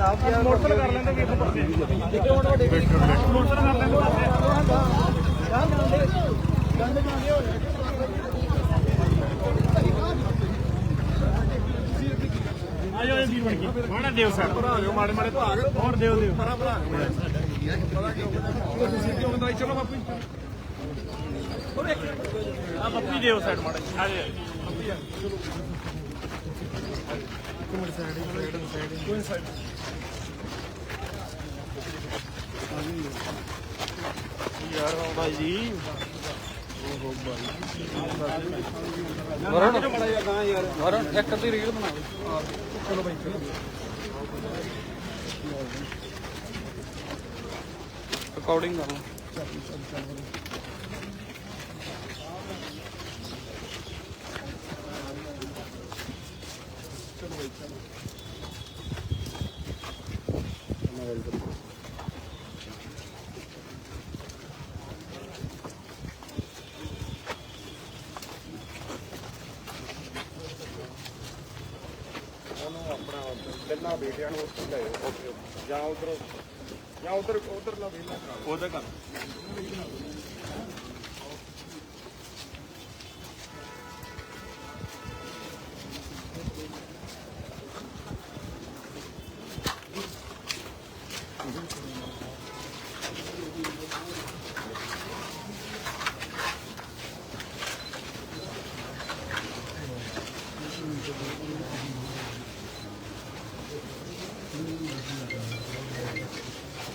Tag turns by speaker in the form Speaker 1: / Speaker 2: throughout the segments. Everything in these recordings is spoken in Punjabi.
Speaker 1: ਮੋਟਰ ਕਰ ਲੈਂਦੇ ਵੀ ਇੱਕ ਪਾਸੇ ਮੋਟਰ ਕਰ ਲੈਂਦੇ ਆਜੋ ਇਹ ਵੀਰ ਬਣ ਕੇ ਮਾੜਾ ਦਿਓ ਸਰ ਭਰਾ ਮਾੜੇ ਮਾੜੇ ਭਰਾ ਹੋਰ ਦਿਓ ਦਿਓ ਭਰਾ ਭਰਾ ਚਲੋ ਬਾਪੂ ਆ ਬੱਪੀ ਦਿਓ ਸਾਈਡ ਮਾੜਾ ਜਿਹਾ। ਆ ਜਾ ਯਾਰ ਬਾਬਾ ਜੀ।
Speaker 2: ਵਰਨ ਇੱਕ ਅੱਧੀ ਰੀਲ ਬਣਾ ਰਿਕਾਰਡਿੰਗ ਕਰ ਲਓ
Speaker 1: ਉਹਨੂੰ ਆਪਣਾ ਤਿੰਨਾਂ ਬੇਟਿਆਂ ਨੂੰ ਉੱਥੇ ਲੈ ਜਾਓ ਜਾਂ ਉਧਰ ਜਾਂ ਉਧਰ ਉਧਰਲਾ ਵੇਲਾ ਉਹਦਾ ਕਰ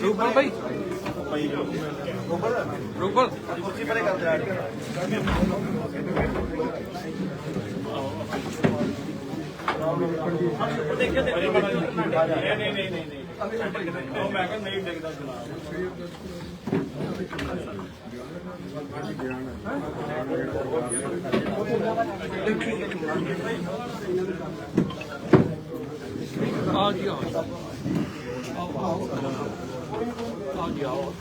Speaker 2: ਰੂਪਲ ਭਾਈ ਰੂਪਲ
Speaker 1: ਨਹੀਂ ਨਹੀਂ ਨਹੀਂ ਨਹੀਂ ਉਹ ਮੈਂ ਕਿਹਾ ਨਹੀਂ ਡਿੱਗਦਾ ਜਨਾਬ
Speaker 2: ਆ ਜੀ ਆਓ ਆਓ ਆ ਜੀ ਆਓ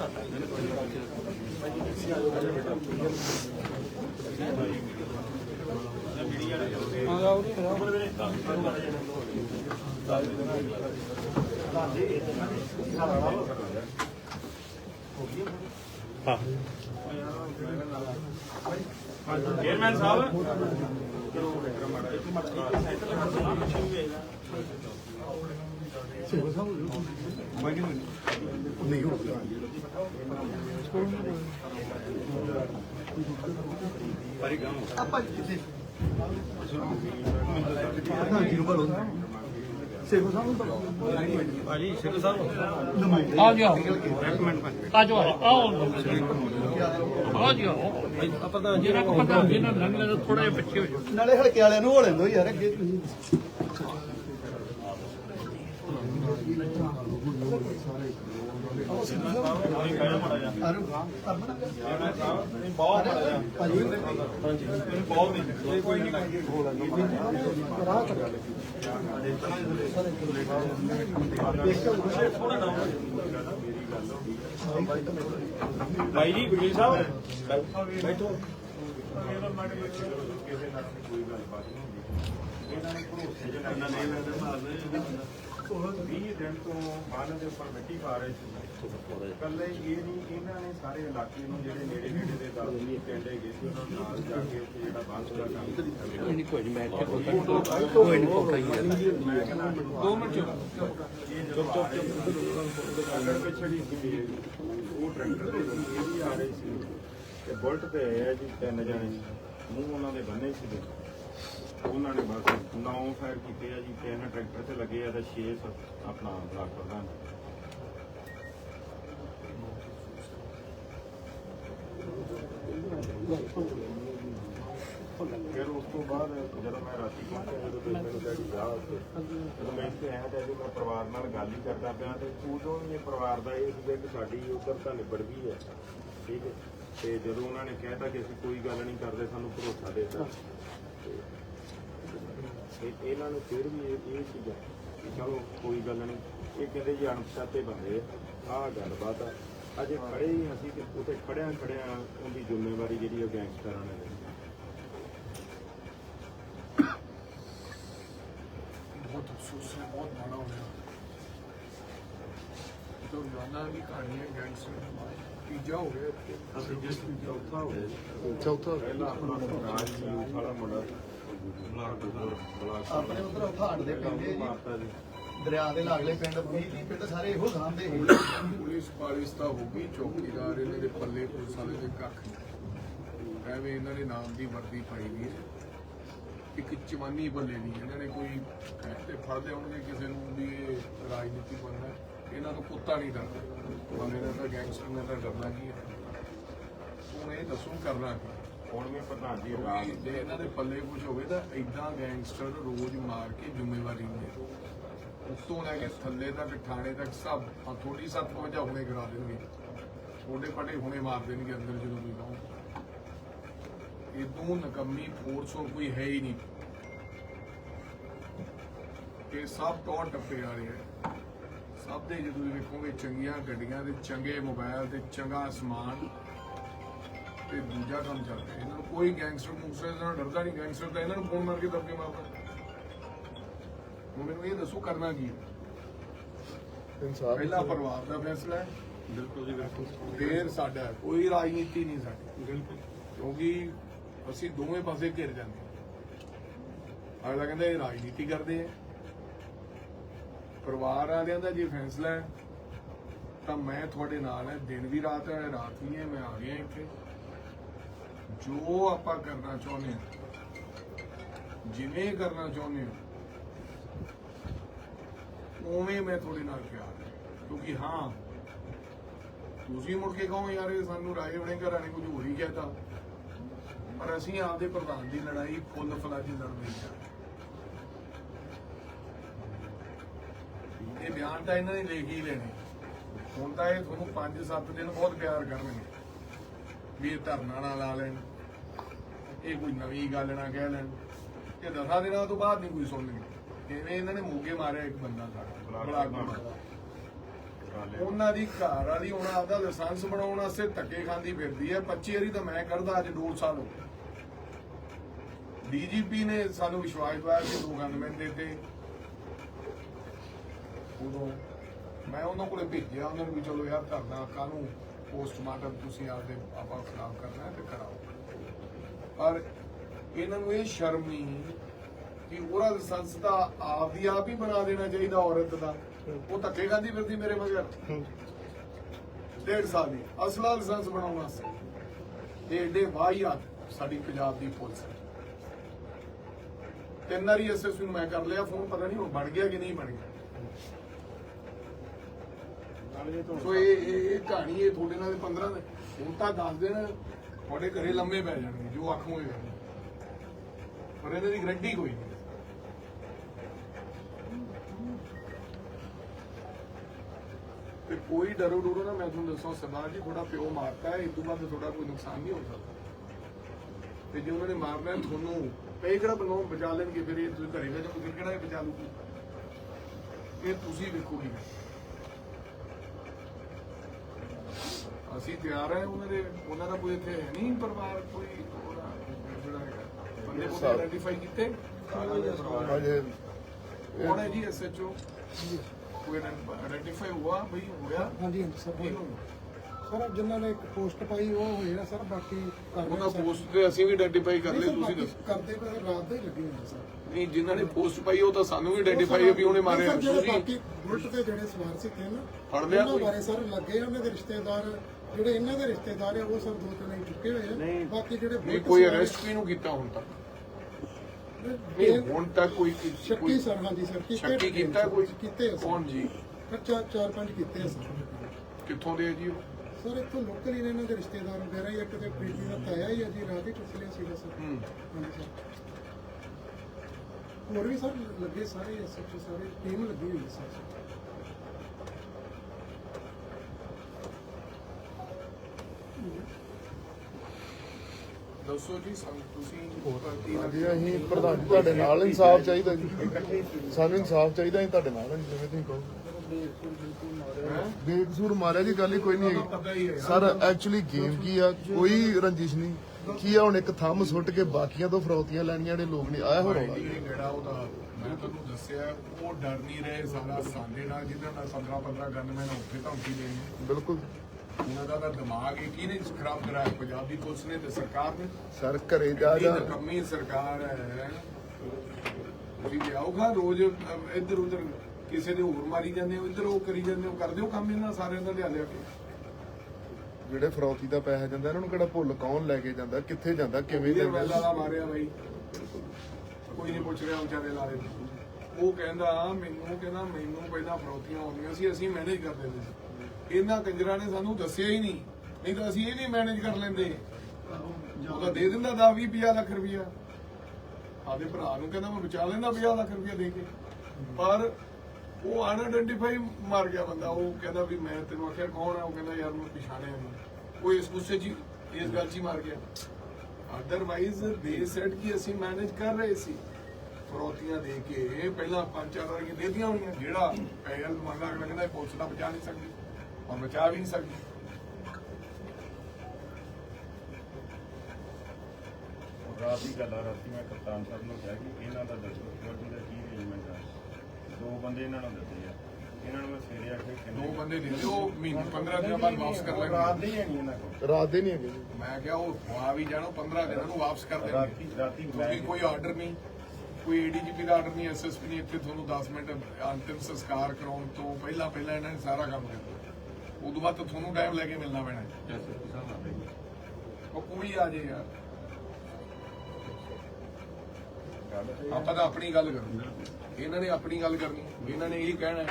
Speaker 2: ਆ ਜਾਓ
Speaker 1: ਚੇਅਰਮੈਨ ਸਾਹਿਬ।
Speaker 2: ਆ ਜੀ ਆਓ ਆ ਜਾਓ। ਆਓ ਆ ਜੀ ਆਓ। ਆਪਾਂ ਤਾਂ ਜਿਹੜਾ ਪਤਾ ਜਿਹਨਾਂ ਲੰਘ ਲੈਣਾ ਥੋੜਾ ਜਿਹਾ ਪਿੱਛੇ ਹੋ ਜਾਓ।
Speaker 3: ਨਾਲੇ ਹਲਕੇ ਵਾਲਿਆਂ ਨੂੰ ਹੋ ਲੈਂਦੋ ਯਾਰ ਅੱਗੇ ਤੁਸੀਂ ਆਰੂ ਕਰਨਾ
Speaker 1: ਬਹੁਤ ਬੜਾ ਭਾਜੀ ਬਹੁਤ ਨਹੀਂ ਕੋਈ ਨਹੀਂ ਭਾਈ ਜੀ, ਵਕੀਲ ਸਾਹਿਬ। ਬੈਠੋ। ਇਹਨਾਂ ਨੇ ਭਰੋਸੇ ਜਿਹਾ ਨਹੀਂ 20 ਦਿਨ ਤੋਂ ਬੰਨ ਦੇ ਉੱਪਰ ਮਿੱਟੀ ਪਾ ਰਹੇ ਸੀ। ਕੱਲੇ ਇਹ ਨਹੀਂ ਇਹਨਾਂ ਨੇ ਸਾਰੇ ਇਲਾਕੇ ਨੂੰ ਜਿਹੜੇ ਨੇੜੇ ਨੇੜੇ ਦੇ 10 20 ਪਿੰਡ ਹੈਗੇ ਸੀ ਉਹਨਾਂ ਨੂੰ ਨਾਲ ਜਾ ਕੇ ਉੱਥੇ ਜਿਹੜਾ ਬੰਦ ਦਾ ਕੰਮ ਕੀਤਾ।
Speaker 2: ਕੋਈ ਨਹੀਂ ਕੋਈ ਨਹੀਂ ਮੈਂ ਕੋਈ ਨਹੀਂ ਫੋਟੋ ਹੀ
Speaker 1: ਮੈਂ ਕਹਿੰਦਾ ਦੋ ਮਿੰਟ ਇਹ ਜਦੋਂ ਆ ਰਹੇ ਸੀ ਅਗਰ ਪਿਛੜੀ ਸੀ ਉਹ ਟਰੈਕਟਰ ਦੇ ਸੀ ਇਹ ਵੀ ਆ ਰਹੇ ਸੀ ਤੇ ਬੁਲਟ ਤੇ ਆਏ ਆ ਜੀ ਤਿੰਨ ਜਣੇ। ਮੂੰਹ ਉਹਨਾਂ ਦੇ ਬੰਨੇ ਸੀਗੇ। ਉਹਨਾਂ ਨੇ ਬਸ ਨੌ ਫਾਇਰ ਕੀਤੇ ਆ ਜੀ ਤਿੰਨ ਟਰੈਕਟਰ ਤੇ ਲੱਗੇ ਆ ਤੇ 6 ਆਪਣਾ ਬਲਾਕ ਪ੍ਰਧਾਨ। ਫਿਰ ਉਸ ਤੋਂ ਬਾਅਦ ਜਦੋਂ ਮੈਂ ਰਾਤੀ ਪਹੁੰਚਿਆ ਜਦੋਂ ਤੇ ਮੈਨੂੰ ਡੈਡੀ ਉੱਤੇ ਜਦੋਂ ਮੈਂ ਇੱਥੇ ਆਇਆ ਤਾਂ ਮੈਂ ਪਰਿਵਾਰ ਨਾਲ ਗੱਲ ਹੀ ਕਰਦਾ ਪਿਆ ਤੇ ਉਦੋਂ ਵੀ ਇਹ ਪਰਿਵਾਰ ਦਾ ਇਹ ਸੀਗਾ ਕਿ ਸਾਡੀ ਉਧਰ ਤਾਂ ਨਿਬੜ ਗਈ ਹੈ ਠੀਕ ਹੈ। ਤੇ ਜਦੋਂ ਉਹਨਾਂ ਨੇ ਕਹਿਤਾ ਕਿ ਅਸੀਂ ਕੋਈ ਗੱਲ ਨਹੀਂ ਕਰਦੇ ਸਾਨੂੰ ਭਰੋਸਾ ਦੇਤਾ। ਤੇ ਇਹਨਾਂ ਨੂੰ ਫਿਰ ਵੀ ਇਹ ਇਹ ਸੀਗਾ ਕਿ ਚਲੋ ਕੋਈ ਗੱਲ ਨਹੀਂ। ਇਹ ਕਹਿੰਦੇ ਜੀ ਅਣਪਛਾਤੇ ਬੰਦੇ ਆ। ਆਹ ਗੱਲਬਾਤ ਆ। ਅਜੇ ਖੜੇ ਹੀ ਅਸੀਂ ਤੇ ਉੱਥੇ ਖੜਿਆਂ ਖੜਿਆਂ ਉਹਦੀ ਜ਼ਿੰਮੇਵਾਰੀ ਜਿਹੜੀ ਉਹ ਗੈਂਗਸਟਰਾਂ ਨੇ ਲਈ
Speaker 4: ਬਹੁਤ ਅਫਸੋਸ ਹੈ ਬਹੁਤ ਮਾੜਾ ਹੋਇਆ ਜੋ ਰੋਜ਼ਾਨਾ ਦੀ ਕਹਾਣੀ ਹੈ ਗੈਂਗਸਟਰ ਤੀਜਾ ਹੋ ਗਿਆ। ਇੱਥੇ।
Speaker 1: ਚੌਥਾ ਹੋ ਗਿਆ।
Speaker 4: ਚੌਥਾ
Speaker 1: ਪਹਿਲਾ ਆਪਣਾ ਰਾਜ ਯੂਥ ਵਾਲਾ ਮੁੰਡਾ
Speaker 3: ਆਪਣੇ ਉਧਰ ਫਾੜ ਦੇ ਪੈਂਦੇ ਜੀ। ਦਰਿਆ ਦੇ ਲਾਗਲੇ ਪਿੰਡ 20 30 ਪਿੰਡ ਸਾਰੇ ਇਹੋ ਸਾਹਮਣੇ ਸੀ
Speaker 4: ਪੁਲਿਸ ਪਾਲਿਸ ਤਾਂ ਹੋ ਗਈ ਚੌਕੀਦਾਰ ਇਹਨਾਂ ਦੇ ਪੱਲੇ ਪੁਲਿਸ ਵਾਲੇ ਦੇ ਕੱਖ। ਐਵੇਂ ਇਹਨਾਂ ਨੇ ਨਾਮ ਦੀ ਵਰਦੀ ਪਾਈ ਵੀ ਹੈ। ਇੱਕ ਚਵਾਨੀ ਬੱਲੇ ਨਹੀਂ ਇਹਨਾਂ ਨੇ ਕੋਈ ਤੇ ਫੜਦੇ ਹੋਣਗੇ ਕਿਸੇ ਨੂੰ ਵੀ ਇਹ ਰਾਜਨੀਤੀ ਬੰਦਾ ਇਹਨਾਂ ਨੂੰ ਕੁੱਤਾ ਨਹੀਂ ਡਰਦਾ। ਇਹਨਾਂ ਦਾ ਗੈਂਗਸਟਰ ਨੇ ਤਾਂ ਡਰਨਾ ਕੀ ਹੈ? ਹੁਣ ਇਹ ਦੱਸੋ ਕਰਨਾ ਕੀ?
Speaker 1: ਹੁਣ ਵੀ ਪ੍ਰਧਾਨ ਜੀ ਰਾਜ
Speaker 4: ਜੇ ਇਹਨਾਂ ਦੇ ਪੱਲੇ ਕੁਝ ਹੋਵੇ ਤਾਂ ਇਦਾਂ ਗੈਂਗਸਟਰ ਰੋਜ਼ ਮਾਰ ਕੇ ਜ਼ਿੰਮੇਵਾਰੀ ਨਹੀਂ ਉੱਤੋਂ ਲੈ ਕੇ ਥੱਲੇ ਤੱਕ ਥਾਣੇ ਤੱਕ ਸਭ ਥੋੜੀ ਸੱਤ ਵਜਾ ਹੁਣੇ ਕਰਾ ਦੇਣਗੇ। ਛੋਟੇ ਪਟੇ ਹੁਣੇ ਮਾਰ ਦੇਣਗੇ ਅੰਦਰ ਜਦੋਂ ਕੋਈ ਕਹੋ ਇਦੋਂ ਨਕਮੀ ਫੋਰਸ ਹੋਰ ਕੋਈ ਹੈ ਹੀ ਨਹੀਂ। ਇਹ ਸਭ ਤੌਰ ਟੱਪੇ ਆ। ਰਹੇ ਹੈ ਸਭ ਦੇ ਜਦੋਂ ਤੁਸੀਂ ਵੇਖੋਗੇ ਚੰਗੀਆਂ ਗੱਡੀਆਂ ਤੇ ਚੰਗੇ ਮੋਬਾਈਲ ਤੇ ਚੰਗਾ ਸਮਾਨ ਤੇ ਦੂਜਾ ਕੰਮ ਚੱਲ ਰਿਹਾ ਇਹਨਾਂ ਨੂੰ ਕੋਈ ਗੈਂਗਸਟਰ ਮੂਸਟਰ ਨਾਲ ਡਰਦਾ ਨਹੀਂ ਗੈਂਗਸਟਰ ਤਾਂ ਇਹਨਾਂ ਨੂੰ ਫੋਨ ਮਾਰ ਕੇ ਦਬਕੇ ਮਾਰਦਾ। ਹੁਣ ਮੈਨੂੰ ਇਹ ਦੱਸੋ ਕਰਨਾ ਕੀ ਹੈ? ਪਹਿਲਾ ਪਰਿਵਾਰ ਦਾ ਫੈਸਲਾ ਹੈ।
Speaker 1: ਬਿਲਕੁਲ ਜੀ ਬਿਲਕੁਲ।
Speaker 4: ਫੇਰ ਸਾਡਾ। ਕੋਈ ਰਾਜਨੀਤੀ ਨਹੀਂ ਸਾਡੀ। ਕਿਉਂਕਿ ਅਸੀਂ ਦੋਵੇਂ ਪਾਸੇ ਘਿਰ ਜਾਂਦੇ ਹਾਂ। ਅਗਲਾ ਕਹਿੰਦਾ ਇਹ ਰਾਜਨੀਤੀ ਕਰਦੇ ਆ। ਪਰਿਵਾਰ ਵਾਲਿਆਂ ਦਾ ਜੇ ਫੈਸਲਾ ਹੈ ਤਾਂ ਮੈਂ ਤੁਹਾਡੇ ਨਾਲ ਹੈ। ਦਿਨ ਵੀ ਰਾਤ ਹੈ ਰਾਤ ਵੀ ਹੈ ਮੈਂ ਆ ਗਿਆ ਇੱਥੇ। ਜੋ ਆਪਾਂ ਕਰਨਾ ਚਾਹੁੰਦੇ ਹਾਂ, ਜਿਵੇਂ ਕਰਨਾ ਚਾਹੁੰਦੇ ਹਾਂ, ਉਵੇਂ ਮੈਂ ਤੁਹਾਡੇ ਨਾਲ ਪਿਆਰ ਕਿਉਂਕਿ ਹਾਂ, ਤੁਸੀਂ ਮੁੜ ਕੇ ਕਹੋ ਯਾਰ ਇਹ ਸਾਨੂੰ ਰਾਏ ਬਣੇ ਘਰਾਂ ਨੇ ਕੁਝ ਹੋਰ ਹੀ ਕਹਿਤਾ। ਪਰ ਅਸੀਂ ਆਪਦੇ ਪ੍ਰਧਾਨ ਦੀ ਲੜਾਈ ਫੁੱਲ ਫਲਾਜੀ ਲੜਦੇ ਹਾਂ। ਇਹ ਬਿਆਨ ਤਾਂ ਇਹਨਾਂ ਨੇ ਲਿਖ ਹੀ ਲੈਣੇ। ਹੁਣ ਤਾਂ ਇਹ ਤੁਹਾਨੂੰ 5-7 ਦਿਨ ਬਹੁਤ ਪਿਆਰ ਕਰਨਗੇ। ਵੀ ਇਹ ਧਰਨਾ ਨਾ ਲਾ ਲੈਣ। ਇਹ ਕੋਈ ਨਵੀਂ ਗੱਲ ਨਾ ਕਹਿ ਲੈਣ। ਇਹ ਦਸਾਂ ਦਿਨਾਂ ਤੋਂ ਬਾਅਦ ਨਹੀਂ ਕੋਈ ਸੁਣਨਗੇ। ਜਿਵੇਂ ਇਹਨਾਂ ਨੇ ਮੋਗੇ ਮਾਰਿਆ ਇੱਕ ਬੰਦਾ ਸਾਡਾ ਬਲਾਕ ਉਹਨਾਂ ਦੀ ਘਰ ਵਾਲੀ ਹੁਣ ਆਪਦਾ ਲਾਇਸੈਂਸ ਬਣਾਉਣ ਵਾਸਤੇ ਧੱਕੇ ਖਾਂਦੀ ਫਿਰਦੀ ਹੈ। 25 ਵਾਰੀ ਤਾਂ ਮੈਂ ਕਰਦਾ ਅੱਜ 2 ਸਾਲ ਹੋ ਗਏ। ਡੀਜੀਪੀ ਨੇ ਸਾਨੂੰ ਵਿਸ਼ਵਾਸ ਦਿਵਾਇਆ ਕਿ ਦੋ ਗਨਮੈਨ ਦੇ ਤੇ ਉਦੋਂ ਮੈਂ ਉਹਨਾਂ ਕੋਲੇ ਭੇਜਿਆ। ਉਹਨਾਂ ਨੂੰ ਵੀ ਚਲੋ ਯਾਰ ਧਰਨਾ ਕਾਹਨੂੰ ਪੋਸਟਮਾਰਟਮ ਤੁਸੀਂ ਆਪਦੇ ਆਪਾਂ ਖਰਾਬ ਕਰਨਾ ਹੈ ਤੇ ਕਰਾਓ। ਪਰ ਇਹਨਾਂ ਨੂੰ ਇਹ ਸ਼ਰਮ ਨਹੀਂ ਕਿ ਉਹਦਾ ਲਾਇਸੈਂਸ ਤਾਂ ਆਪਦੀ ਆਪ ਹੀ ਬਣਾ ਦੇਣਾ ਚਾਹੀਦਾ ਔਰਤ ਦਾ। ਉਹ ਧੱਕੇ ਖਾਂਦੀ ਫਿਰਦੀ ਮੇਰੇ ਮਗਰ। ਡੇਢ ਸਾਲ ਦੀ। ਅਸਲਾ ਲਾਇਸੈਂਸ ਬਣਾਉਣ ਵਾਸਤੇ। ਇਹ ਏਡੇ ਵਾਹੀਆਤ ਸਾਡੀ ਪੰਜਾਬ ਦੀ ਪੁਲਿਸ। ਹੈ ਤਿੰਨ ਵਾਰੀ ਐਸਐਸ ਨੂੰ ਮੈਂ ਕਰ ਲਿਆ, ਫੋਨ ਪਤਾ ਨਹੀਂ ਉਹ ਬਣ ਗਿਆ ਕਿ ਨਹੀਂ ਬਣ ਗਿਆ। ਸੋ ਇਹ ਇਹ ਇਹ ਕਹਾਣੀ ਇਹ ਤੁਹਾਡੇ ਨਾਲ 15 ਦਿਨ ਹੁਣ ਤਾਂ 10 ਦਿਨ ਤੁਹਾਡੇ ਘਰੇ ਲੰਮੇ ਪੈ ਜਾਣਗੇ, ਜੋ ਅੱਖ ਪਰ ਇਹਨਾਂ ਦੀ ਗਰੰਟੀ ਕੋਈ ਨਹੀਂ। ਤੇ ਕੋਈ ਡਰੋ ਡਰੋ ਨਾ, ਮੈਂ ਤੁਹਾਨੂੰ ਦੱਸਾਂ, ਸਰਦਾਰ ਜੀ, ਤੁਹਾਡਾ ਪਿਓ ਮਾਰਤਾ ਹੈ, ਇਸ ਤੋਂ ਬਾਅਦ ਤੁਹਾਡਾ ਕੋਈ ਨੁਕਸਾਨ ਨਹੀਂ ਹੋ ਸਕਦਾ। ਤੇ ਜੇ ਉਹਨਾਂ ਨੇ ਮਾਰਨਾ ਹੈ, ਤੁਹਾਨੂੰ ਇਹ ਕਿਹੜਾ ਬਣਾਉ ਬਚਾ ਲੈਣਗੇ ਫਿਰ ਇਹ ਤੁਸੀਂ ਘਰੇ ਜਾ ਕੇ ਕਿਹੜਾ ਬਚਾ ਲੂਗੀ ਇਹ ਤੁਸੀਂ ਵੇਖੋਗੇ ਅਸੀਂ ਤਿਆਰ ਹੈ ਉਹਨਾਂ ਦੇ ਉਹਨਾਂ ਦਾ ਕੋਈ ਇੱਥੇ ਹੈ ਨਹੀਂ ਪਰਿਵਾਰ ਕੋਈ ਉਹਦਾ ਜਿਹੜਾ ਹੈਗਾ। ਬੰਦੇ ਕੋਲ ਆਈਡੈਂਟੀਫਾਈ ਕੀਤੇ।
Speaker 1: ਸਾਰਿਆਂ ਦੇ ਪਰਿਵਾਰ
Speaker 5: ਅਜੇ
Speaker 4: ਕੌਣ ਹੈ ਜੀ ਐਸਐਚਓ ਕੋਈ ਆਇਡੈਂਟੀਫਾਈ ਹੁਆ ਭਈ ਹੋਇਆ?
Speaker 6: ਹਾਂਜੀ ਹਾਂਜੀ ਸਰ
Speaker 4: ਇਹਨੂੰ
Speaker 6: ਸਰ ਜਿਨ੍ਹਾਂ ਨੇ ਇੱਕ ਪੋਸਟ ਪਾਈ ਉਹ ਹੋਈ ਨਾ ਸਰ ਬਾਕੀ ਕਰ ਰਹੇ
Speaker 4: ਉਹਦਾ
Speaker 6: ਸਰ।
Speaker 4: ਪੋਸਟ ਤੇ ਅਸੀਂ ਵੀ ਆਇਡੈਂਟੀਫਾਈ ਕਰ
Speaker 6: ਨਹੀਂ
Speaker 4: ਲਏ
Speaker 6: ਸਰ,
Speaker 4: ਤੁਸੀਂ
Speaker 6: ਬਾਕੀ
Speaker 4: ਦੱਸੋ।
Speaker 6: ਕਰਦੇ ਪਏ ਰਾਤ ਦੇ ਹੀ ਲੱਗੇ ਹੁੰਦੇ ਸਰ।
Speaker 4: ਨਹੀਂ ਜਿਨ੍ਹਾਂ ਨੇ ਪੋਸਟ ਪਾਈ ਉਹ ਤਾਂ ਸਾਨੂੰ ਵੀ ਵੀ ਉਹਨੇ ਤੁਸੀਂ
Speaker 6: ਬਾਕੀ ਬੁਲਟ ਤੇ ਜਿਹੜੇ ਸਵਾਰ ਸੀ ਤਿੰਨ
Speaker 4: ਫੜ ਲਿਆ
Speaker 6: ਉਹਨਾਂ
Speaker 4: ਕੋਈ?
Speaker 6: ਬਾਰੇ ਸਰ ਲੱਗੇ ਆ, ਉਹਨਾਂ ਦੇ ਰਿਸ਼ਤੇਦਾਰ? ਜਿਹੜੇ ਇਹਨਾਂ ਦੇ ਰਿਸ਼ਤੇਦਾਰ ਆ ਉਹ ਸਰ ਦੋ ਤਿੰਨ ਹੀ ਚੁੱਕੇ ਹੋਏ ਆ। ਬਾਕੀ ਜਿਹੜੇ
Speaker 4: ਨਹੀਂ ਕੋਈ ਅਰੈਸਟ ਕਿਹਨੂੰ ਕੀਤਾ ਹੁਣ ਤੱਕ? ਨਹੀਂ ਹੁਣ ਤੱਕ ਕੋਈ
Speaker 6: ਸ਼ੱਕੀ ਸਰ ਹਾਂਜੀ ਸਰ
Speaker 4: ਸ਼ੱਕੀ ਕੀਤਾ ਕੋਈ?
Speaker 6: ਕੀਤੇ।
Speaker 4: ਕੌਣ ਜੀ?
Speaker 6: ਚਾਰ ਚਾਰ ਪੰਜ ਕੀਤੇ ਆ ਸਰ।
Speaker 4: ਕਿੱਥੋਂ ਦੇ ਆ ਜੀ ਉਹ?
Speaker 6: ਸਰ ਇੱਥੋਂ ਲੋਕਲ ਹੀ ਨੇ ਇਹਨਾਂ ਦੇ ਰਿਸ਼ਤੇਦਾਰ ਵਗੈਰਾ ਹੀ ਇੱਕ ਤੇ ਪ੍ਰੀਤੀ ਦਾ ਤਾਇਆ ਹੀ ਆ ਜੀ ਰਾਤ ਹੀ ਚੁੱਕ ਲਿਆ ਸੀਗਾ ਸਰ।
Speaker 4: ਹੂੰ।
Speaker 6: ਹਾਂਜੀ ਸਰ। ਹੋਰ ਵੀ ਸਰ ਲੱਗੇ ਸਾਰੇ ਐਸਐਚਓ ਸਾਰੇ ਟੀਮ ਲੱਗੀ ਹੋਈ ਸਰ।
Speaker 4: ਦੱਸੋ ਜੀ ਸਾਨੂੰ ਤੁਸੀਂ ਭਰਤੀ
Speaker 5: ਜੀ ਅਸੀਂ ਪ੍ਰਧਾਨ ਜੀ ਤੁਹਾਡੇ ਨਾਲ ਇਨਸਾਫ ਚਾਹੀਦਾ ਜੀ। ਸਾਨੂੰ ਇਨਸਾਫ ਚਾਹੀਦਾ ਅਸੀਂ ਤੁਹਾਡੇ ਨਾਲ ਹਾਂ ਜੀ, ਜਿਵੇਂ ਤੁਸੀਂ ਕਹੋ। ਬੇਕਸੂਰ ਮਾਰਿਆ ਜੀ ਗੱਲ ਹੀ ਕੋਈ ਨਹੀਂ ਹੈਗੀ।
Speaker 4: ਯਾਰ।
Speaker 5: ਸਰ ਐਕਚੁਅਲੀ ਗੇਮ ਕੀ ਆ? ਕੋਈ ਰੰਜਿਸ਼ ਨਹੀਂ। ਕੀ ਆ ਹੁਣ ਇੱਕ ਥੰਮ ਸੁੱਟ ਕੇ ਬਾਕੀਆਂ ਤੋਂ ਫਰੌਤੀਆਂ ਲੈਣੀਆਂ ਜਿਹੜੇ ਲੋਕ ਨਹੀਂ ਆਇਆ ਹੋ ਰੌਲਾ
Speaker 4: ਭਾਈ ਜੀ, ਜਿਹੜਾ ਉਹਦਾ? ਮੈਂ ਤੁਹਾਨੂੰ ਦੱਸਿਆ ਉਹ ਡਰ ਨਹੀਂ ਰਹੇ ਸਾਰਾ ਸਾਡੇ ਨਾਲ ਜਿਹਦੇ ਨਾਲ 15 15 ਗਨਮੈਨ ਉੱਥੇ ਧਮਕੀ ਦੇਣੀ
Speaker 5: ਬਿਲਕੁਲ।
Speaker 4: ਉਹਨਾਂ ਦਾ ਦਿਮਾਗ ਹੀ ਕਿਹਨੇ ਖਰਾਬ ਕਰਾਇਆ। ਪੰਜਾਬ ਦੀ ਪੁਲਿਸ ਨੇ ਤੇ ਸਰਕਾਰ ਨੇ।
Speaker 5: ਸਰ ਘਰੇ ਜਾ ਜਾ।
Speaker 4: ਨਕਮੀ ਸਰਕਾਰ ਹੈ। ਤੁਸੀਂ ਲਿਆਓਗਾ ਰੋਜ਼ ਇੱਧਰ ਉੱਧਰ ਕਿਸੇ ਦੇ ਹੋਰ ਮਾਰੀ ਜਾਂਦੇ ਹੋ ਇੱਧਰ ਉਹ ਕਰੀ ਜਾਂਦੇ ਹੋ ਕਰਦੇ ਹੋ ਕੰਮ ਇਹਨਾਂ ਸਾਰਿਆਂ ਦਾ ਲਿਆ ਲਿਆ ਕੇ?
Speaker 5: ਜਿਹੜੇ ਫਰੌਤੀ ਦਾ ਪੈਸਾ ਜਾਂਦਾ ਇਹਨਾਂ ਨੂੰ ਕਿਹੜਾ ਭੁੱਲ ਕੌਣ ਲੈ ਕੇ ਜਾਂਦਾ ਕਿੱਥੇ ਜਾਂਦਾ ਕਿਵੇਂ ਜਾਂਦਾ?
Speaker 4: ਵੇਲਾ ਦਾ ਮਾਰਿਆ ਬਾਈ। ਕੋਈ ਨਹੀਂ ਪੁੱਛ ਰਿਹਾ ਵਿਚਾਰੇ ਲਾਰੇ ਉਹ ਕਹਿੰਦਾ ਮੈਨੂੰ ਕਹਿੰਦਾ ਮੈਨੂੰ ਪਹਿਲਾਂ ਫਰੋਤੀਆਂ ਆਉਂਦੀਆਂ ਸੀ ਅਸੀਂ ਮੈਨੇਜ ਕਰ ਲੈਂਦੇ ਸੀ। ਇਹਨਾਂ ਕੰਜਰਾਂ ਨੇ ਸਾਨੂੰ ਦੱਸਿਆ ਹੀ ਨਹੀਂ। ਨਹੀਂ ਤਾਂ ਅਸੀਂ ਇਹ ਵੀ ਮੈਨੇਜ ਕਰ ਲੈਂਦੇ। ਉਹ ਤਾਂ ਦੇ ਦਿੰਦਾ 10 20 50 ਲੱਖ ਰੁਪਇਆ। ਆਦੇ ਭਰਾ ਨੂੰ ਕਹਿੰਦਾ ਮੈਂ ਬਚਾ ਲੈਂਦਾ 50 ਲੱਖ ਰੁਪਇਆ ਦੇ ਕੇ। ਪਰ ਉਹ ਅਨਆਇਡੈਂਟੀਫਾਈ ਮਾਰ ਗਿਆ ਬੰਦਾ। ਉਹ ਕਹਿੰਦਾ ਵੀ ਮੈਂ ਤੈਨੂੰ ਆਖਿਆ ਕੌਣ ਆ? ਉਹ ਕਹਿੰਦਾ ਯਾਰ ਮੈਂ ਪਛਾਣਿਆ ਨਹੀਂ। ਉਹ ਇਸ ਗੁੱਸੇ 'ਚ ਹੀ, ਇਸ ਗੱਲ 'ਚ ਹੀ ਮਾਰ ਗਿਆ। ਅਦਰਵਾਈਜ਼ ਦੇ ਸੈਟ ਕਿ ਅਸੀਂ ਮੈਨੇਜ ਕਰ ਰਹੇ ਸੀ। ਫਰੋਤੀਆਂ ਦੇ ਕੇ, ਪਹਿਲਾਂ ਪੰਜ ਚਾਰ ਵਾਰੀਆਂ ਦੇਤੀਆਂ ਹੋਈਆਂ। ਜਿਹੜਾ ਪੈਲ ਮੰਗਾ ਅਗਲਾ ਕਹਿੰਦਾ ਪੁਲਿਸ ਦਾ ਬਚਾ ਨਹੀਂ ਸਕਦੀ। ਔਰ ਬਚਾ ਵੀ ਨਹੀਂ ਸਕਦੀ।
Speaker 1: ਰਾਤ ਦੀ ਗੱਲ ਆ ਰਾਤੀ ਮੈਂ ਕਪਤਾਨ ਸਾਹਿਬ ਨੂੰ ਕਿਹਾ ਕਿ ਇਹਨਾਂ ਦਾ ਦੱਸੋ ਸਿਕਿਉਰਿਟੀ ਦਾ ਕੀ ਅਰੇਂਜਮੈਂਟ ਆ? ਦੋ ਬੰਦੇ ਇਹਨਾਂ ਨੂੰ ਦਿੱਤੇ ਆ। ਇਹਨਾਂ ਨੂੰ ਮੈਂ ਸਵੇਰੇ ਆਖਿਆ ਕਿੰਨੇ
Speaker 4: ਦੋ ਬੰਦੇ ਦੇ ਦਿਓ ਮਹੀਨੇ 15 ਦਿਨਾਂ ਬਾਅਦ ਵਾਪਸ ਕਰ
Speaker 1: ਰਾਤ
Speaker 4: ਲਾਂਗੇ
Speaker 1: ਦੇ ਹੀ ਹੈ ਨਹੀਂ ਇਹਨਾਂ ਕੋਲ।
Speaker 5: ਰਾਤ ਦੇ ਨਹੀਂ ਹੈਗੇ ਜੀ।
Speaker 4: ਮੈਂ ਕਿਹਾ ਉਹ ਖਵਾ ਵੀ ਜਾਣੋ 15 ਦਿਨਾਂ ਨੂੰ ਵਾਪਸ ਕਰ ਦੇਣਗੇ।
Speaker 1: ਰਾਤੀ ਰਾਤੀ ਮੈਂ
Speaker 4: ਕਿਉਂਕਿ ਕੋਈ ਆਰਡਰ ਨਹੀਂ ਕੋਈ ਏਡੀਜੀਪੀ ਦਾ ਆਰਡਰ ਨਹੀਂ ਐਸਐਸਪੀ ਨੇ ਇੱਥੇ ਤੁਹਾਨੂੰ 10 ਮਿੰਟ ਅੰਤਿਮ ਸੰਸਕਾਰ ਕਰਾਉਣ ਤੋਂ ਪਹਿਲਾਂ ਪਹਿਲਾਂ ਇਹਨਾਂ ਨੇ ਸਾਰਾ ਕੰਮ ਕੀਤਾ ਉਦੋਂ ਬਾਅਦ ਤੁਹਾਨੂੰ ਟਾਈਮ ਲੈ ਕੇ ਮਿਲਣਾ ਪੈਣਾ। ਉਹ ਕੋਈ ਆ ਜੇ ਯਾਰ। ਆਪਾਂ ਤਾਂ ਆਪਣੀ ਗੱਲ ਕਰਨੀ। ਇਹਨਾਂ ਨੇ ਆਪਣੀ ਗੱਲ ਕਰਨੀ। ਇਹਨਾਂ ਨੇ ਇਹ ਕਹਿਣਾ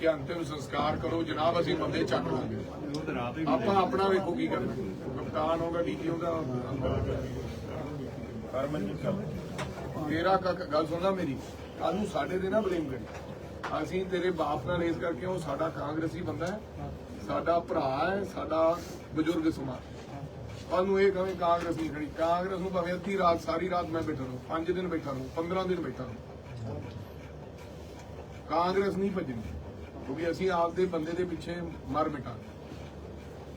Speaker 4: ਕਿ ਅੰਤਿਮ ਸੰਸਕਾਰ ਕਰੋ ਜਨਾਬ ਅਸੀਂ ਬੰਦੇ ਚੱਕ ਲਾਂਗੇ। ਆਪਾਂ ਆਪਣਾ ਵੇਖੋ ਕੀ ਕਰਨਾ। ਕਪਤਾਨ ਹੋਗਾ ਡੀਜੀ ਹੋਗਾ ਤੇਰਾ ਗੱਲ ਸੁਣਨਾ ਮੇਰੀ? ਕੱਲ ਨੂੰ ਸਾਡੇ ਤੇ ਨਾ ਬਲੇਮ ਕਰੀ। ਅਸੀਂ ਤੇਰੇ ਬਾਪ ਨਾਲ ਰੇਸ ਕਰਕੇ ਉਹ ਸਾਡਾ ਕਾਂਗਰਸੀ ਬੰਦਾ ਹੈ। ਸਾਡਾ ਭਰਾ ਹੈ, ਸਾਡਾ ਬਜ਼ੁਰਗ ਸਮਾਜ। ਤੁਹਾਨੂੰ ਇਹ ਕਹੇ ਕਾਂਗਰਸ ਨਹੀਂ ਖੜੀ। ਕਾਂਗਰਸ ਨੂੰ ਭਾਵੇਂ ਅੱਧੀ ਰਾਤ, ਸਾਰੀ ਰਾਤ ਮੈਂ ਬੈਠਾ ਰਹੂੰ 5 ਦਿਨ ਬੈਠਾ ਰਹੂੰ 15 ਦਿਨ ਬੈਠਾ ਰਹੂੰ। ਕਾਂਗਰਸ ਨਹੀਂ ਭੱਜਣੀ, ਕਿਉਂਕਿ ਅਸੀਂ ਆਪਦੇ ਬੰਦੇ ਦੇ ਪਿੱਛੇ ਮਰ ਮਿਟਾਂਗੇ।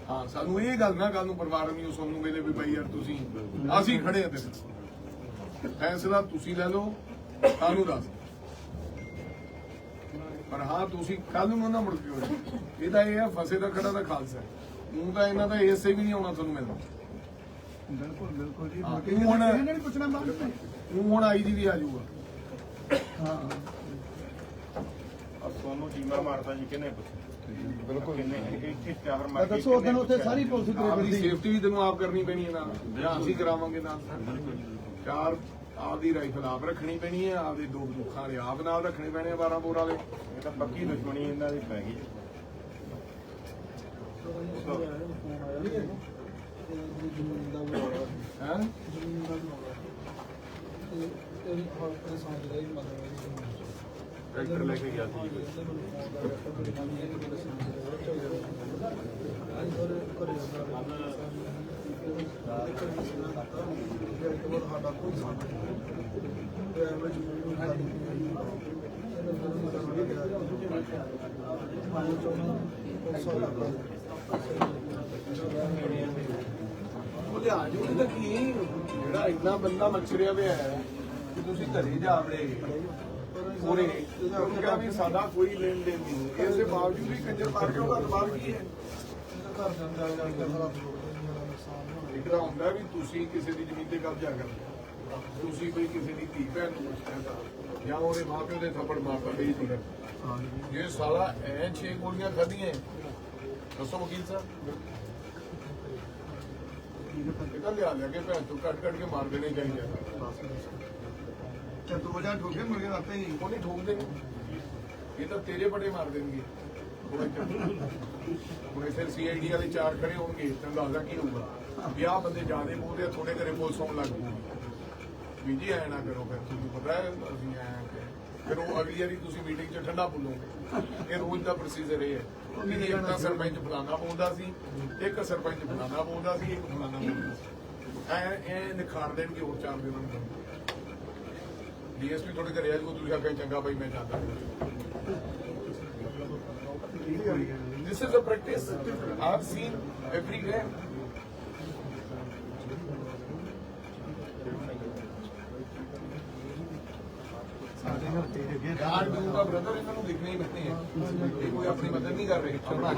Speaker 4: ਹਾਂ, ਸਾਨੂੰ ਇਹ ਗੱਲ ਨਾ ਕੱਲ ਨੂੰ ਪਰਿਵਾਰ ਨਹੀਂ ਸੁਣਨ ਨੂੰ ਮਿਲੇ ਵੀ ਭਾਈ ਯਾਰ ਤੁਸੀਂ, ਅਸੀਂ ਖੜੇ ਆ ਤੇਰੇ ਫੈਸਲਾ ਤੁਸੀਂ ਲੈ ਲਓ, ਸਾਨੂੰ ਦੱਸ ਪਰ ਹਾਂ ਤੁਸੀਂ ਕੱਲ ਨੂੰ ਨਾ ਮੁੜ ਕੇ ਹੋ। ਇਹਦਾ ਇਹ ਹੈ ਫਸੇ ਦਾ ਖੜਾ ਦਾ ਖਾਲਸਾ ਉਹ ਤਾਂ ਇਹਨਾਂ ਦਾ ਏਸੇ ਵੀ ਨਹੀਂ ਆਉਣਾ ਤੁਹਾਨੂੰ ਮਿਲਣਾ।
Speaker 6: ਬਿਲਕੁਲ ਬਿਲਕੁਲ ਜੀ।
Speaker 4: ਹੁਣ
Speaker 6: ਇਹਨਾਂ ਨੇ ਪੁੱਛਣਾ ਬਾਅਦ ਵਿੱਚ।
Speaker 4: ਤੂੰ ਹੁਣ ਆਈ ਜੀ ਵੀ ਆ ਜਾਊਗਾ।
Speaker 6: ਹਾਂ
Speaker 1: ਆ ਸੋਨੂੰ ਟੀਮਾ ਮਾਰਦਾ ਜੀ ਕਿਹਨੇ ਪੁੱਛਿਆ?
Speaker 5: ਬਿਲਕੁਲ।
Speaker 1: ਕਿੰਨੇ ਇੱਥੇ ਚਾਰ ਮਾਰ
Speaker 6: ਦੱਸੋ ਉਦੋਂ ਉੱਥੇ ਸਾਰੀ ਪੁਲਿਸ ਫਿਰਦੀ
Speaker 4: ਸੇਫਟੀ ਵੀ ਤੈਨੂੰ ਆਪ ਕਰਨੀ ਪੈਣੀ ਹੈ ਨਾਲ। ਜਾਂ ਅਸੀਂ ਕਰਾਵਾਂਗੇ ਨਾਲ। ਚਾਰ ਆਪਦੀ ਰਾਈਫਲ ਆਪ ਰੱਖਣੀ ਪੈਣੀ ਹੈ, ਆਪਦੇ ਦੋ ਬੰਦੂਕਾਂ ਵਾਲੇ ਆਪ ਨਾਲ ਰੱਖਣੇ ਪੈਣੇ ਆ 12 ਬੋਰ ਵਾਲੇ
Speaker 1: ਇਹ ਤਾਂ ਪੱਕੀ ਦੁਸ਼ਮਣੀ ਇਹਨਾਂ ਦੀ ਪੈ ਗਈ।
Speaker 4: ਹੈ?
Speaker 1: ਟਰੈਕਟਰ ਲੈ ਕੇ ਗਿਆ ਸੀ। ਜੀ
Speaker 4: ਉਹ ਲਿਆ ਜੋ ਇਹਦਾ ਕੀ ਜਿਹੜਾ ਇੰਨਾ ਬੰਦਾ ਮੱਛਰਿਆ ਪਿਆ ਹੈ ਕਿ ਤੁਸੀਂ ਘਰੇ ਜਾ ਆਪਣੇ ਪੂਰੇ ਉਹਨੂੰ ਵੀ ਸਾਡਾ ਕੋਈ ਲੈਣ ਦੇਣ ਨਹੀਂ ਇਸੇ ਬਾਵਜੂਦ ਵੀ ਕੰਜਰ ਮਾਰ ਕੇ ਉਹਦਾ ਦਬਾਅ ਕੀ ਹੈ
Speaker 6: ਘਰ ਜਾਂਦਾ ਜਾਂਦਾ ਸਾਰਾ ਫਲੋਟ
Speaker 4: ਲਿਖਦਾ ਹੁੰਦਾ ਵੀ ਤੁਸੀਂ ਕਿਸੇ ਦੀ ਜ਼ਮੀਨ ਤੇ ਕਬਜ਼ਾ ਕਰਦੇ ਹੋ। ਤੁਸੀਂ ਕੋਈ ਕਿਸੇ ਦੀ ਧੀ ਭੈਣ ਨੂੰ ਕੁਛ ਕਹਿੰਦਾ ਜਾਂ ਉਹਦੇ ਮਾਪਿਓ ਦੇ ਥੱਪੜ ਮਾਰਦਾ ਬਈ ਸੀ ਜੇ ਸਾਲਾ ਐ ਛੇ ਗੋਲੀਆਂ ਖਾਧੀਆਂ ਦੱਸੋ ਵਕੀਲ ਸਾਹਿਬ। ਇਹਦਾ ਲਿਆ ਲਿਆ ਕੇ ਭੈਣ ਤੋਂ ਕੱਟ ਕੱਟ ਕੇ ਮਾਰ ਦੇਣੇ ਚਾਹੀਦੇ ਆ।
Speaker 3: ਤੇ ਦੋ ਜਾਂ ਠੋਕੇ ਮੁੜ ਕੇ ਆਪੇ ਹੀ।
Speaker 4: ਉਹ ਨਹੀਂ ਠੋਕਦੇ। ਨੇ ਇਹ ਤਾਂ ਤੇਰੇ ਬੜੇ ਮਾਰ ਦੇਣਗੇ। ਹੁਣ ਇੱਥੇ ਸੀਆਈਡੀ ਵਾਲੇ ਚਾਰ ਖੜੇ ਹੋਣਗੇ ਤਾਂ ਦੱਸਦਾ ਕੀ ਹੋਊਗਾ। ਵੀ ਆਹ ਬੰਦੇ ਜਿਆਦੇ ਬੋਲਦੇ ਆ ਥੋੜੇ ਘਰੇ ਪੁਲਿਸ ਆਉਣ ਲੱਗ ਪਊਗੀ। ਵੀ ਜੀ ਐ ਨਾ ਕਰੋ ਫਿਰ ਤੁਹਾਨੂੰ ਪਤਾ ਹੈ ਅਸੀਂ ਐ ਫਿਰ ਉਹ ਅਗਲੀ ਵਾਰੀ ਤੁਸੀਂ ਮੀਟਿੰਗ 'ਚ ਠੰਡਾ ਬੋਲੋਗੇ। ਇਹ ਰੋਜ਼ ਦਾ ਪ੍ਰੋਸੀਜਰ ਇਹ ਹੈ। ਵੀ ਇੱਕ ਤਾਂ ਸਰਪੰਚ ਫਲਾਣਾ ਬੋਲਦਾ ਸੀ ਇੱਕ ਸਰਪੰਚ ਫਲਾਣਾ ਬੋਲਦਾ ਸੀ ਇੱਕ ਬੋਲਦਾ ਸੀ। ਐ ਐ ਨਿਖਾਰ ਦੇਣਗੇ ਹੋਰ ਚਾਰ ਦਿਨਾਂ ਨੂੰ। ਡੀਐਸਪੀ ਤੁਹਾਡੇ ਘਰੇ ਆ ਜਾਊਗਾ ਤੁਸੀਂ ਆਖਿਆ ਚੰਗਾ ਭਾਈ ਮੈਂ ਜਾਂਦਾ This is a practice I've seen everywhere.
Speaker 3: ਸਾਡੇ ਘਰ ਤੇ ਅੱਗੇ
Speaker 4: God do ਦਾ brother ਇਹਨਾਂ ਨੂੰ ਦਿਖਣੇ ਹੀ ਬੈਠੇ ਆ। ਇਹ ਕੋਈ ਆਪਣੀ ਮਦਦ ਨਹੀਂ ਕਰ ਰਹੇ। ਚਲੋ
Speaker 1: ਅੱਜ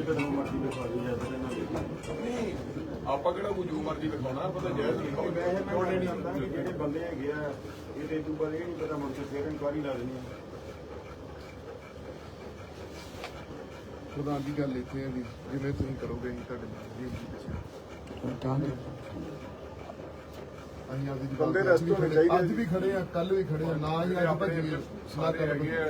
Speaker 1: ਤਾਂ ਜੋ ਮਰਜ਼ੀ ਦਿਖਾ ਦੇ ਜਾਂ ਤੇ ਨਾ
Speaker 4: ਨਹੀਂ ਆਪਾਂ ਕਿਹੜਾ ਕੋਈ ਜੋ ਮਰਜ਼ੀ ਦਿਖਾਉਣਾ ਆਪਾਂ ਤਾਂ ਜਾਇਜ਼
Speaker 1: ਮੈਂ
Speaker 4: ਲਿਖਾਉਂਦੇ
Speaker 1: ਇਹ ਮੈਂ ਨਹੀਂ ਕਿ ਜਿਹੜੇ ਬੰਦੇ ਹੈਗੇ ਆ ਇਹ ਤੇ ਤੂੰ ਬਾਰੇ ਇਹ ਨਹੀਂ ਪਤਾ ਕੇ ਫੇਰ ਇਨਕੁਆਰੀ ਲਾ ਦੇਣੀ
Speaker 5: ਪ੍ਰਧਾਨ ਜੀ ਗੱਲ ਇੱਥੇ ਹੈ ਵੀ ਜਿਵੇਂ ਤੁਸੀਂ ਕਰੋਗੇ ਅਸੀਂ ਤੁਹਾਡੇ ਨਾਲ ਜੀ ਅਸੀਂ ਅੱਜ ਦੀ
Speaker 1: ਬੰਦੇ
Speaker 5: ਵੀ
Speaker 1: ਹੋਣੇ
Speaker 5: ਖੜੇ-
Speaker 1: ਚਾਹੀਦੇ।
Speaker 5: ਅੱਜ ਵੀ ਖੜੇ ਆ ਕੱਲ ਵੀ ਖੜੇ ਆ ਨਾ ਹੀ ਅੱਜ ਭੱਜੀਏ ਸਲਾਹ
Speaker 4: ਸਾਰੇ
Speaker 5: ਕਰ
Speaker 4: ਹੈਗੇ ਆ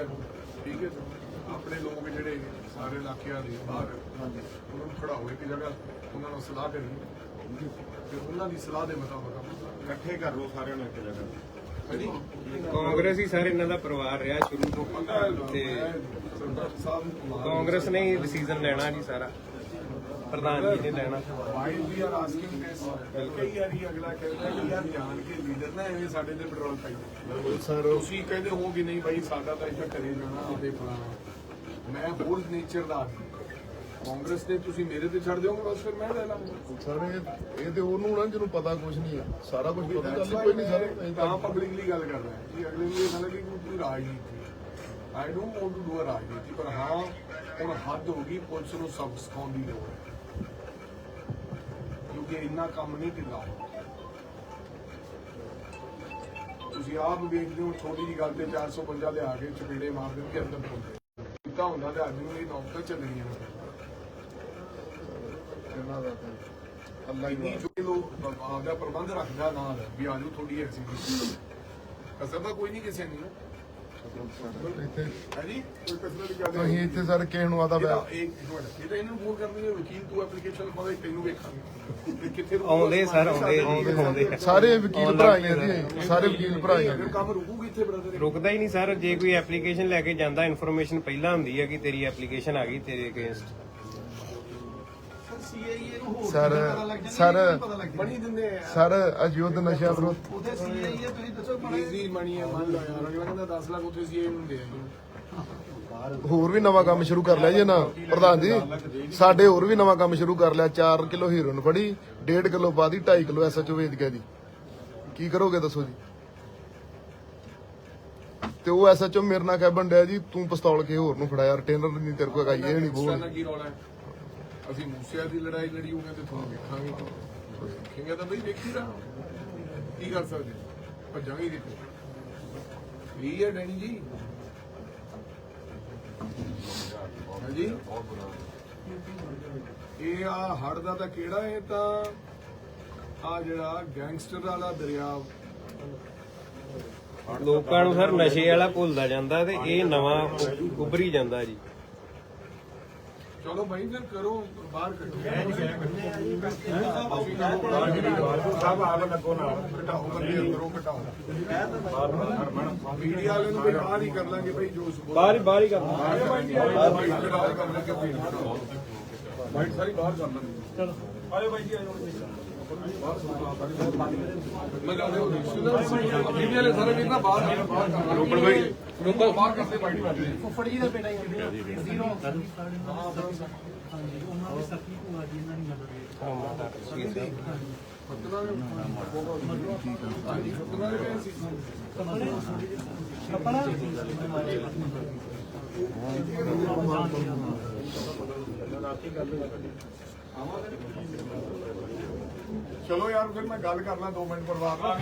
Speaker 4: ਠੀਕ ਹੈ ਸਰ। ਆਪਣੇ ਲੋਕ ਜਿਹੜੇ ਸਾਰੇ ਇਲਾਕਿਆਂ ਦੇ ਬਾਹਰ ਉਹਨਾਂ ਨੂੰ ਖੜਾਓ ਇੱਕ ਜਗ੍ਹਾ ਉਹਨਾਂ ਨਾਲ ਸਲਾਹ ਕਰੀ ਤੇ ਉਹਨਾਂ ਦੀ ਸਲਾਹ ਦੇ ਮੁਤਾਬਕ
Speaker 1: ਇਕੱਠੇ ਕਰ ਲਓ ਸਾਰਿਆਂ ਨੂੰ ਇੱਕ ਜਗ੍ਹਾ।
Speaker 4: ਹਾਂਜੀ।
Speaker 7: ਕਾਂਗਰਸ ਹੀ ਸਰ ਇਹਨਾਂ ਦਾ ਪਰਿਵਾਰ ਰਿਹਾ ਸ਼ੁਰੂ ਤੋਂ। ਤੇ
Speaker 4: ਨੂੰ
Speaker 7: ਕਾਂਗਰਸ ਨੇ ਹੀ ਡਿਸੀਜਨ ਲੈਣਾ ਜੀ ਸਾਰਾ। ਪ੍ਰਧਾਨ ਜੀ ਨੇ ਲੈਣਾ।
Speaker 4: Why we are asking this ਕਈ ਵਾਰੀ ਅਗਲਾ ਕਹਿੰਦਾ ਕਿ ਯਾਰ ਜਾਣ ਕੇ ਲੀਡਰ ਨਾ ਐਵੇਂ ਸਾਡੇ ਤੇ ਪੈਟਰੋਲ ਪਾਈ
Speaker 5: ਸਰ।
Speaker 4: ਤੁਸੀਂ ਕਹਿੰਦੇ ਹੋ ਕਿ ਨਹੀਂ ਭਾਈ ਸਾਡਾ ਤਾਂ ਇੱਥੇ ਘਰੇ ਜਾਣਾ ਆਪੇ ਫਲਾਣਾ ਮੈਂ ਹੋਰ ਨੇਚਰ ਦਾ ਆਦਮੀ। ਕਾਂਗਰਸ ਦੇ ਤੁਸੀਂ ਮੇਰੇ ਤੇ ਛੱਡ ਦਿਓਗੇ ਬਸ ਫਿਰ ਮੈਂ ਲੈ ਲਾਂਗਾ।
Speaker 5: ਸਰ ਇਹ ਇਹ ਤੇ ਉਹਨੂੰ ਨਾ ਜਿਹਨੂੰ ਪਤਾ ਕੁਝ ਨਹੀਂ ਹੈ ਸਾਰਾ ਕੁਝ ਪਤਾ ਗੱਲ ਹੀ ਕੋਈ ਨਹੀਂ ਸਰ।
Speaker 4: ਤਾਂ ਪਬਲਿਕਲੀ ਗੱਲ ਕਰ ਰਿਹਾ ਕਿ ਅਗਲੇ ਨੂੰ ਇਹ ਨਾ ਲੱਗੇ ਕਿ ਤੂੰ ਰਾਜਨੀਤੀ I don't want to do uh ਰਾਜਨੀਤੀ ਪਰ ਹਾਂ ਹੁਣ ਹੱਦ ਹੋ ਗਈ ਪੁਲਿਸ ਨੂੰ ਸਬਕ ਸਿਖਾਉਣ ਦੀ ਲੋੜ ਹੈ ਕਿਉਂਕਿ ਇੰਨਾ ਕੰਮ ਨਹੀਂ ਢਿੱਲਾ ਤੁਸੀਂ ਆਪ ਵੇਖਦੇ ਹੋ ਛੋਟੀ ਜੀ ਗੱਲ ਤੇ 450 ਲਿਆ ਕੇ ਚਪੇੜੇ ਮਾਰ ਦੇਣਗੇ ਅੰਦਰ ਪਹੁੰਚੇ ਕੀਤਾ ਹੁੰਦਾ ਤੇ ਅੱਜ ਨੂੰ ਇਹ ਨੌਕਰ ਚੱਲਣੀਆਂ ਨੇ
Speaker 5: ਇਹਨਾਂ ਦਾ ਅੱਲਾ ਹੀ
Speaker 4: ਜੋ ਲੋਕ ਆਪਦਾ ਪ੍ਰਬੰਧ ਰੱਖਦਾ ਨਾਲ ਵੀ ਆਜੋ ਥੋੜੀ ਐਕਸੀਡੈਂਟ ਕਸਰ ਤਾਂ ਕੋਈ ਨਹੀਂ ਕਿਸੇ ਨੂੰ
Speaker 5: ਇੱਥੇ
Speaker 4: ਹੈ ਜੀ ਕੋਈ ਕਸਰ ਦੀ ਗੱਲ
Speaker 5: ਅਸੀਂ ਇੱਥੇ ਸਰ ਕਿਸੇ ਨੂੰ ਆਦਾ
Speaker 4: ਇਹਦਾ ਇੱਕ ਮਿੰਟ ਇਹ ਤਾਂ ਇਹਨੂੰ ਫੋਨ ਕਰਨਗੇ ਵਕੀਲ ਤੂੰ ਐਪਲੀਕੇਸ਼ਨ ਪਾਵੇ ਤੈਨੂੰ ਵੇਖਾਂਗੇ ਤੇ ਕਿੱਥੇ ਰੁਕੂਗਾ?
Speaker 7: ਆਉਂਦੇ ਸਰ ਆਉਂਦੇ ਜੀ ਆਉਂਦੇ
Speaker 5: ਸਾਰੇ ਵਕੀਲ ਭਰਾ ਹੀ ਆ ਜੀ ਸਾਰੇ ਵਕੀਲ ਭਰਾ ਹੀ ਆ
Speaker 4: ਫਿਰ ਕੰਮ ਰੁਕੂਗੀ ਇੱਥੇ ਬ੍ਰਦਰ
Speaker 7: ਰੁਕਦਾ ਹੀ ਨਹੀਂ ਸਰ ਜੇ ਕੋਈ ਐਪਲੀਕੇਸ਼ਨ ਲੈ ਕੇ ਜਾਂਦਾ ਇਨਫੋਰਮੇਸ਼ਨ ਪਹਿਲਾਂ ਹੁੰਦੀ ਹੈ ਕਿ ਤੇਰੀ ਐਪਲੀਕੇਸ਼ਨ ਆ ਗਈ ਤੇਰੇ ਅਗੇਂਸਟ
Speaker 3: ਸੀਆਈਏ ਨੂੰ ਹੋਰ
Speaker 5: ਸਰ, ਸਰ,
Speaker 4: ਬਣੀ ਦਿੰਦੇ ਆ
Speaker 5: ਸਰ ਅਯੁੱਧ ਨਸ਼ਾ ਵਿਰੋਧ
Speaker 3: ਉਹਦੇ ਸੀਆਈਏ ਤੁਸੀਂ ਦੱਸੋ।
Speaker 4: ਈਜ਼ੀ ਮਣੀ ਹੈ ਮੰਨ ਲਓ ਯਾਰ ਅਗਲਾ ਕਹਿੰਦਾ 10 ਲੱਖ ਉੱਥੇ ਸੀ ਇਹ ਨੂੰ ਦੇ
Speaker 5: ਹੋਰ ਵੀ ਨਵਾਂ ਕੰਮ ਸ਼ੁਰੂ ਕਰ ਲਿਆ ਜੀ ਨਾ ਪ੍ਰਧਾਨ ਜੀ ਸਾਡੇ ਹੋਰ ਵੀ ਨਵਾਂ ਕੰਮ ਸ਼ੁਰੂ ਕਰ ਲਿਆ 4 ਕਿਲੋ ਹੀਰੋਇਨ ਫੜੀ 1.5 ਕਿਲੋ ਬਾਦੀ 2.5 ਕਿਲੋ ਐਸਐਚਓ ਵੇਚ ਗਿਆ ਜੀ ਕੀ ਕਰੋਗੇ ਦੱਸੋ ਜੀ? ਤੇ ਉਹ ਐਸਐਚਓ ਮੇਰੇ ਨਾਲ ਕਹਿ ਬੰਡਿਆ ਜੀ ਤੂੰ ਪਿਸਤੌਲ ਕੇ ਹੋਰ ਨੂੰ ਨਹੀਂ ਤੇਰੇ ਕੋਲ ਹੈਗਾ ਜੀ, ਇਹ ਨਹੀਂ
Speaker 4: Extra
Speaker 5: ਬੋਲ
Speaker 4: ਅਸੀਂ ਮੂਸਿਆ ਦੀ ਲੜਾਈ ਲੜੀ ਹੋਗੇ ਤੇ ਤੁਹਾਨੂੰ ਵੇਖਾਂਗੇ। ਦੇਖੇਂਗੇ ਤਾਂ ਬਈ ਦੇਖੀ ਕੀ ਕਰ ਸਕਦੇ? ਭੱਜਾਂਗੇ ਕਿੱਥੇ ਇਹ ਹੈ ਡੈਨੀ ਜੀ? ਹਾਂਜੀ? ਇਹ ਆ ਹੜ ਦਾ ਤਾਂ ਕਿਹੜਾ ਹੈ? ਤਾਂ ਆ ਜਿਹੜਾ ਗੈਂਗਸਟਰ ਵਾਲਾ ਦਰਿਆ।
Speaker 7: ਲੋਕਾਂ ਨੂੰ ਸਰ ਨਸ਼ੇ ਵਾਲਾ ਭੁੱਲਦਾ ਜਾਂਦਾ ਤੇ ਇਹ ਨਵਾਂ ਉ- ਉੱਭਰੀ ਜਾਂਦਾ ਜੀ।
Speaker 4: ਚਲੋ ਭਾਈ ਫਿਰ ਕਰੋ ਬਾਹਰ ਕੱਢੋ।
Speaker 1: ਸਾਹਿਬ ਆਪ ਲੱਗੋ ਨਾਲ
Speaker 4: ਘਟਾਓ ਬੰਦੇ ਅੰਦਰੋਂ ਘਟਾਓ। ਮੀਡੀਆ ਵਾਲੇ ਨੂੰ ਵੀ ਬਾਹਰ ਹੀ ਕਰ ਲਾਂਗੇ ਭਾਈ ਜੋ ਬਾਹਰ
Speaker 7: ਬਾਹਰ ਹੀ ਕਰ
Speaker 4: ਬਾਹਰ ਲਾਂਗੇ। ਬਾਈਟ ਸਾਰੀ ਬਾਹਰ ਕਰ ਲਾਂਗੇ। ਚਲੋ। ਆਜੋ ਭਾਈ ਜੀ ਆਜੋ ਮੈਂ ਲਾਉਂਦੇ ਹੋ ਮੀਡੀਆ ਵਾਲੇ ਸਾਰੇ ਵੀਰ ਨਾ ਬਾਹਰ ਬਾਹਰ ਕਰ ਰੋਪੜ ਭਾਈ ਰੋਪੜ ਬਾਹਰ ਕਰਦੇ ਬਾਈਟ
Speaker 3: ਫੁੱਫੜ ਜੀ ਦਾ ਬੇਟਾ ਹੀ ਹੈ ਜ਼ੀਰੋ
Speaker 6: ਉਹਨਾਂ ਦੀ ਸਖੀ ਭੂਆ ਜੀ ਇਹਨਾਂ ਦੀ ਮਦਦ
Speaker 4: ਫਤਨਾ ਨੇ ਹਾਂਜੀ ਫਤਨਾ ਚਲੋ ਯਾਰ ਫਿਰ ਮੈਂ ਗੱਲ ਕਰਨਾ 2 ਮਿੰਟ ਪਰਿਵਾਰ ਨਾਲ